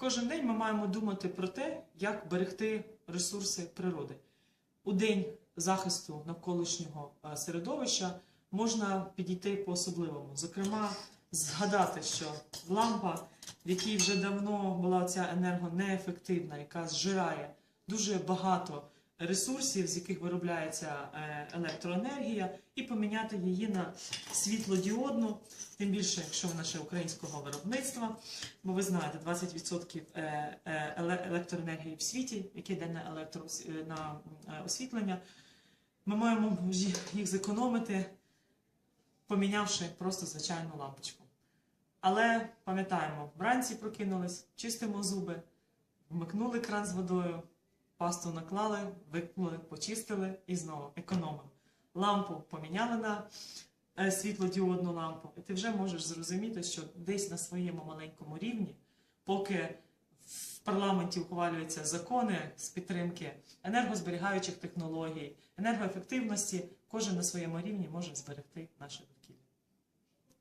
Кожен день ми маємо думати про те, як берегти ресурси природи. У день захисту навколишнього е, середовища можна підійти по-особливому. Зокрема, згадати, що лампа, в якій вже давно була ця енергонеефективна, яка зжирає дуже багато ресурсів, з яких виробляється е, електроенергія, і поміняти її на світлодіодну, тим більше, якщо вона ще українського виробництва. Бо ви знаєте, 20% е, е, еле- електроенергії в світі, яке йде на електро на освітлення, ми маємо їх зекономити, помінявши просто звичайну лампочку. Але пам'ятаємо, вранці прокинулись, чистимо зуби, вмикнули кран з водою, пасту наклали, викнули, почистили і знову економимо. Лампу поміняли на е, світлодіодну лампу, і ти вже можеш зрозуміти, що десь на своєму маленькому рівні, поки в парламенті ухвалюються закони з підтримки енергозберігаючих технологій, енергоефективності, кожен на своєму рівні може зберегти наше.